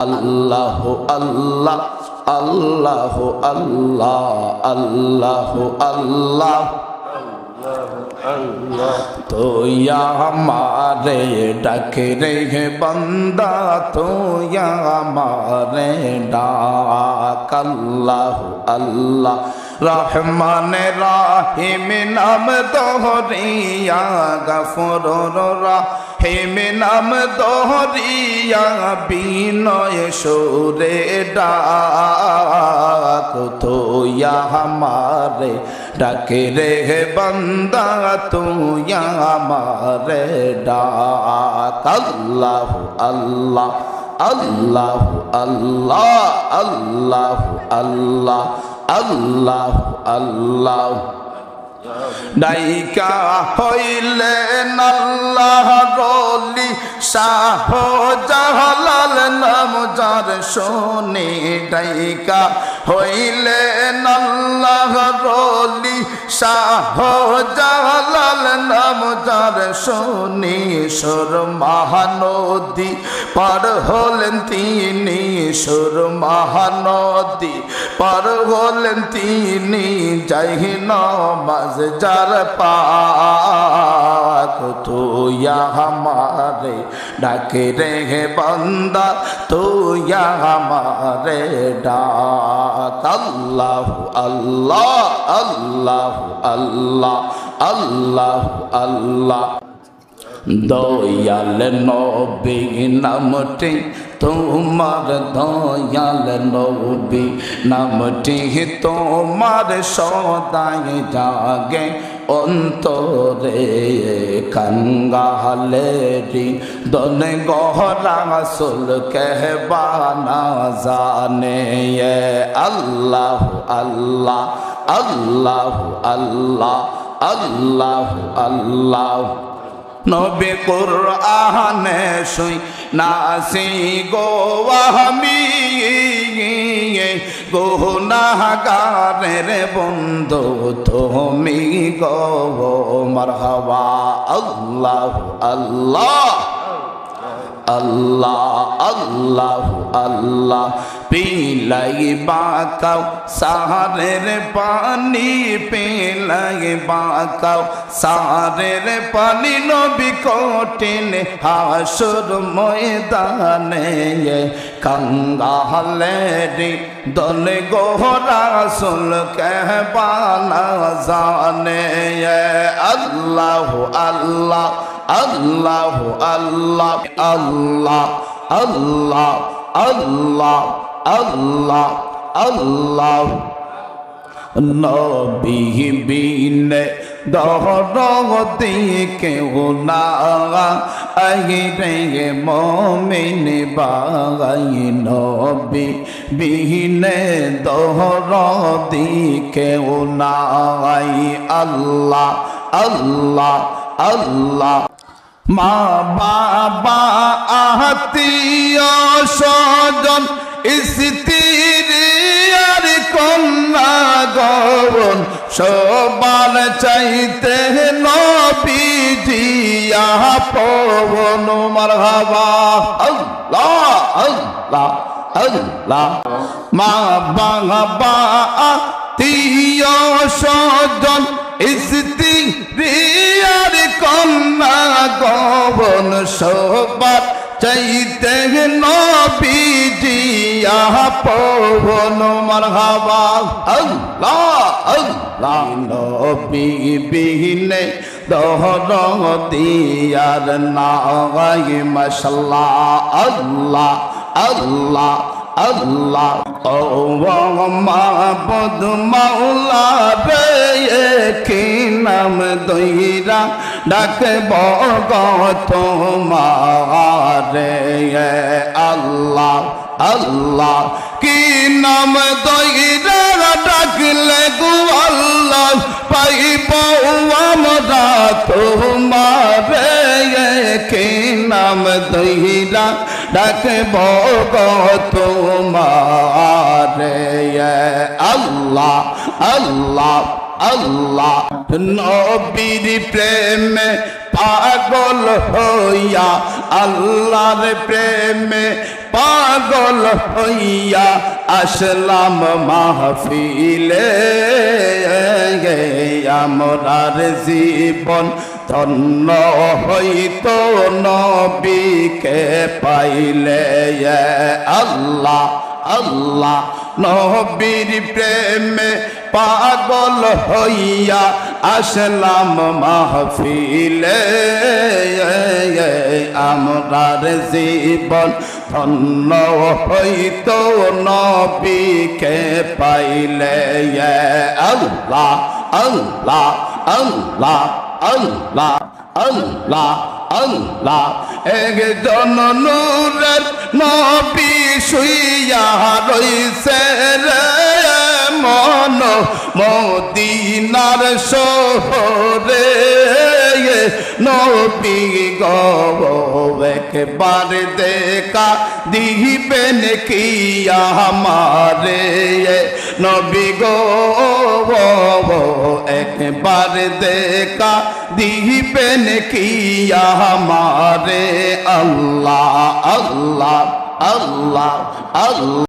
আল্লাহ আল্লাহ আল্লাহ আল্লাহ আল্লাহ আল্লাহ तो या हमारे डक रे बंदा तो या हमारे डाक अल्लाह अल्लाह রহমান রাহিম নাম দোহরিয়া গফর রাহিম নাম দোহরিয়া, বিনয় সুরে ডাক তো ডাকে রে বন্দা তু আমারে ডাক। আল্লাহ আল্লাহ। আল্লাহ আল্লাহ আল্লাহ আল্লাহ আল্লাহ আল্লাহ। ডাইকা হইলে আল্লাহ রলি শাহ জাহালাল নাম যার শোনে ডাইকা হইলে আল্লাহ রলি শাহ জাহালাল নাম সুর মহানদী পার হলেন তিনি সুর মহানদী পার হলেন তিনি যাই নমাজ যার পাক। ডাকে রে বন্দা তো ডাক। আল্লাহ আল্লাহ আল্লাহ আল্লাহ। আল্লাহ আল্লাহ। দয়াল নবী নামটি তোমার দয়াল নবী নামটি তোমার সদাই জাগে অন্তরে কঙ্গালেরি দন গহরা সুল কেহবানা জানে আল্লাহ আল্লাহ আল্লাহ আল্লাহ। আল্লাহ আল্লাহ। নবে কোরআনে শুই নাসি গো আমি। গোনাগারের বন্ধু তুমি গো মারহাবা। আল্লাহ আল্লাহ। আল্লাহ আল্লাহ আল্লাহ। পিলাই বাকাও সাহারের পানি পিলাই বাকাও সাহারের পানি নবী কঠিন হাসুর ময়দানে। কঙ্গালে রে দল গোহরা সুল কেহবানা জানে। আল্লাহ আল্লাহ আল্লাহ আল্লাহ আল্লাহ আল্লাহ আল্লাহ আল্লাহ আল্লাহ। নবীবিনে দহরতি কেউ না আহিরে মমিন বাগাই। নবী বিহীনে দহরতি কেউ নাই আল্লাহ আল্লাহ আল্লাহ। মা বাবা আহতীয় স্বজন স্ত্রী আর কন্যা গবন সবার চাইতে নবীজিয়া পবন মারহাবা মা বাবা, আত্মীয় স্বজন স্ত্রী আর কন্যা গবন সবার চাইতে নবীজিয়া পবন মারহাবা। দিয়ার নাগাই মশলা আল্লাহ আল্লাহ আল্লাহ মাবুদ মাওলা রে কি নাম দইরা ডাকব তোমারে আল্লাহ আল্লাহ। কি নাম দইরা ডাকলে গো আল্লাহ? পাইব আমরা তোমারে কি নাম দইরা ডাকব তোমারে আল্লাহ আল্লাহ আল্লাহ। নবীর প্রেমে পাগল হইয়া, আল্লাহর প্রেমে পাগল হইয়া আসলাম মাহফিলে। আমরার জীবন ধন্য হইত নবীকে পাইলে আল্লাহ আল্লাহ। নবীর প্রেমে পাগল হইয়া আসলাম মাহফিলে। আমরার জীবন ধন্য হইত নবীকে পাইলে আল্লাহ আল্লাহ আল্লাহ। আল্লাহ আল্লাহ আল্লাহ। একজন নূরের নবী শুইয়া রইছে রে মন, মদিনার শহরে। নবী গো, একবার দেখা দিবেন কি আমারে? নবী গো একবার দেখা দিবেন কি আমারে? আল্লাহ আল্লাহ আল্লাহ আল্লাহ।